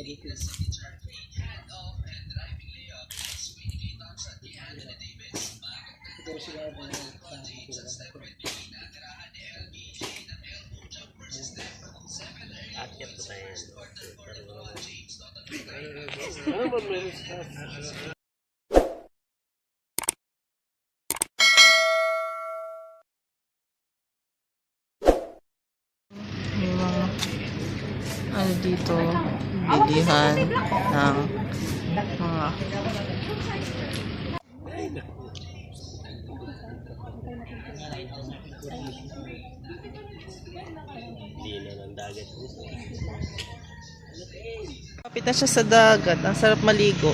Pilipinas. Siguro sila ba sa Akyat ko tayo. Ano ba meron sa ano dito, bilihan ng mga dagat. Kapit na siya sa dagat. Ang sarap maligo.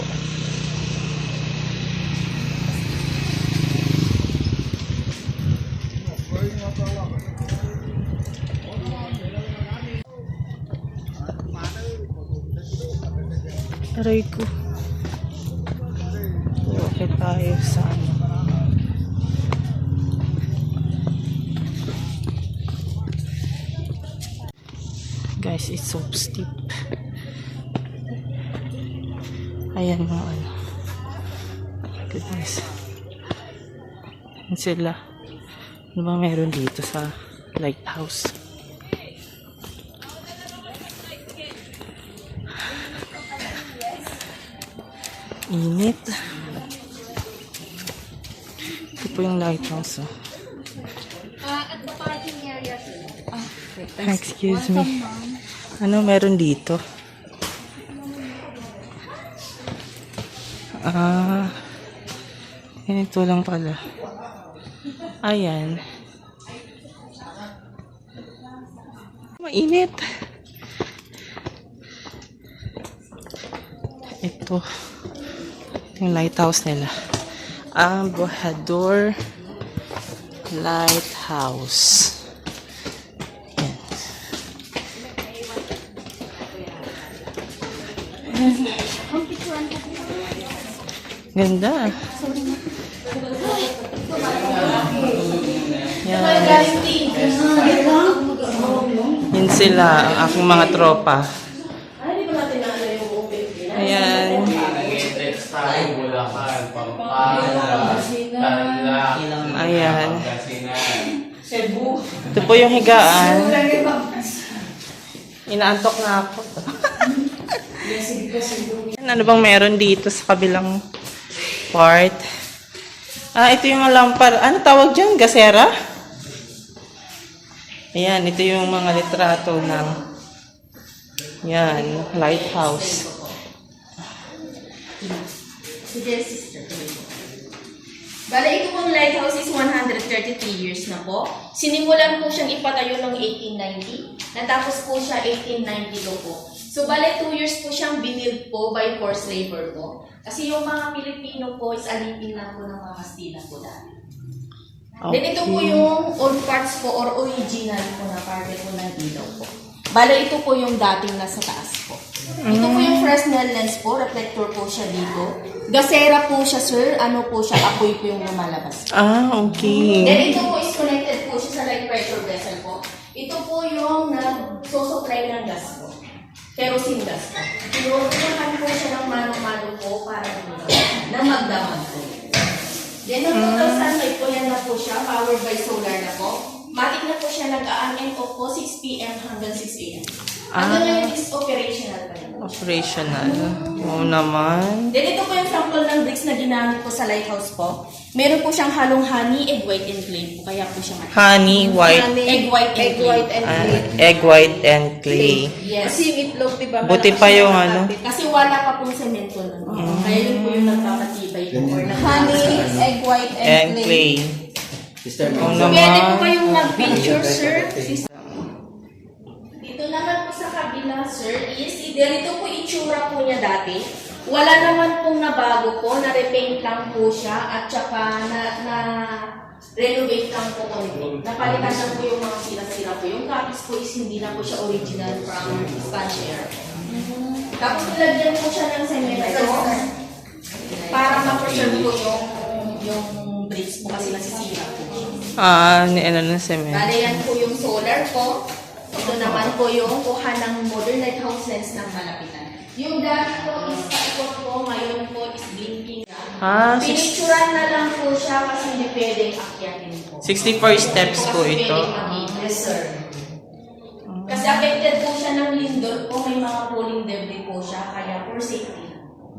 Aray ko. Okay tayo sa ano. Guys, it's so steep. Ayan mga ano. Goodness. Ayan sila. Ano ba meron dito sa lighthouse? Init. Ito po yung lighthouse. Oh. at the parking area Excuse me. Ano meron dito? Ah, ganito lang pala. Ayan. Mainit. Ito. Yung lighthouse nila. Ang Bojador Lighthouse. Yan. Ganda. Yan. Yan sila, ang aking mga tropa. Ayan. Pangasinan. Ito po yung higaan. Inaantok na ako. ano bang meron dito sa kabilang part? Ah, ito yung lampar. Ano tawag dyan? Gasera? Ayan, ito yung mga litrato ng yan, lighthouse. Si dear sister. Bale, ito pong lighthouse is 133 years na po. Sinimulan po siyang ipatayo noong 1890. Natapos po siya 1892 po. So, bale, 2 years po siyang binild po by forced labor po. Kasi yung mga Pilipino po is alipin lang po ng mga Kastila po dati. Then ito po yung old parts po or original po na parte po ng ilaw po. Bale, ito po yung dating nasa taas po. Ito po yung Fresnel lens po, reflector po siya dito. Gasera po siya, sir. Ano po siya, apoy po yung lumalabas. Ah, okay. Then ito po is connected po siya sa light pressure vessel po. Ito po yung nag-supply ng gas po. Kerosene gas po. Tinutulungan po siya ng mano-mano po para na magdamag po. Then noong 2005 po yan na po siya, powered by solar na po. Matik na po siya nag-on and off po 6 p.m. hanggang 6 a.m. Hanggang ngayon is operational pa yan. Operational. Oo naman. Then ito po yung sample ng bricks na ginamit po sa lighthouse po. Meron po siyang halong honey, egg white, and clay po. Kaya po siya mati. Honey, white, Egg white and Egg clay. white and ah, clay. egg white and clay. Yes. Kasi yung itlog, di ba? Buti pa yung ano. Kasi wala pa pong semento nun. Kaya yun po yung nagpapatibay po. Honey, egg white, and, And clay. clay. Sister, Oo So, pwede po naman. kayong mag-picture, sir. Dito naman po sa kabila, sir, is ganito po itsura po niya dati. Wala naman pong nabago po, na-repaint lang po siya at saka na, na renovate lang po konti. Napalitan lang po yung mga sila-sila po. Yung copies po is hindi na po siya original from sponge air. Tapos nilagyan po siya ng semento para ma-preserve po yung yung bricks po kasi nasisira po. Ah, ni ano na cement. Bale yan po yung solar po. Ito naman po yung kuha ng modern lighthouse lens ng malapitan. Yung dati po is paikot po, ngayon po is blinking na. Ah, six- Pinicturan na lang po siya kasi hindi pwedeng akyatin po. 64 steps po Kasi ito. pwedeng mag-reserve. Kasi affected po siya ng lindol po, may mga pulling debris po siya, kaya for safety.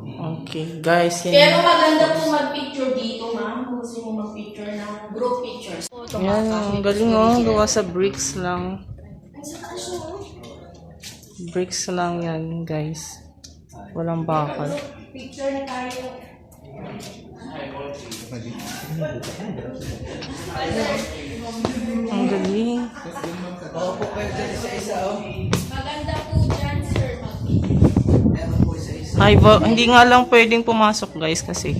Okay, guys, Pero yan. maganda po mag-picture dito, ma'am. Kung gusto mo mag-picture ng group pictures. Yan, ang galing oh. Gawa sa bricks lang. Sa oh. Bricks lang yan, guys. Walang bakal. Picture na tayo. Ang galing. Opo kayo dyan isa-isa, oh. Maganda po dyan, sir, mag-picture. Meron po isa-isa. Ay, ba, hindi nga lang pwedeng pumasok, guys, kasi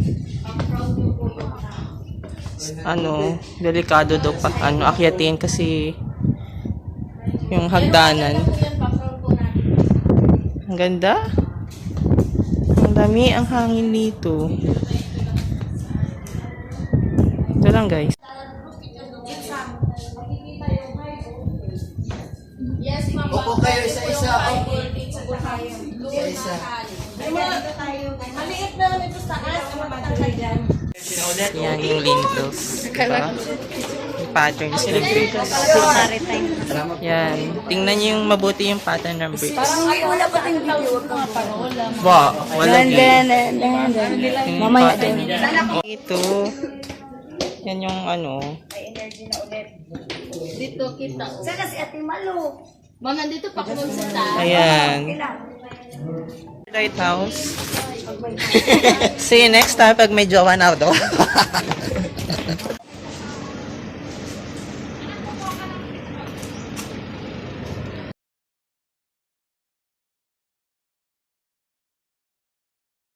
ano, delikado daw pa, ano, akyatin kasi yung hagdanan. Ang ganda. Ang dami ang hangin dito. Ito lang, guys. Yes, ma'am. Opo kayo isa-isa, oh. Isa-isa. Maliit na ito sa taas, mamatangkay dyan. Yan yung lintels. Diba? Yung patterns ng bricks. Yan. Tingnan niyo yung mabuti yung pattern ng bricks. Ay, wala pa tayong video. Ba, wala din. Mamaya din. Ito. Yan yung ano. Dito kita. Saan si Ate Malo? Ma'am, nandito pa kung sa taas. Ayan. Lighthouse. See you next time pag may jowa na daw.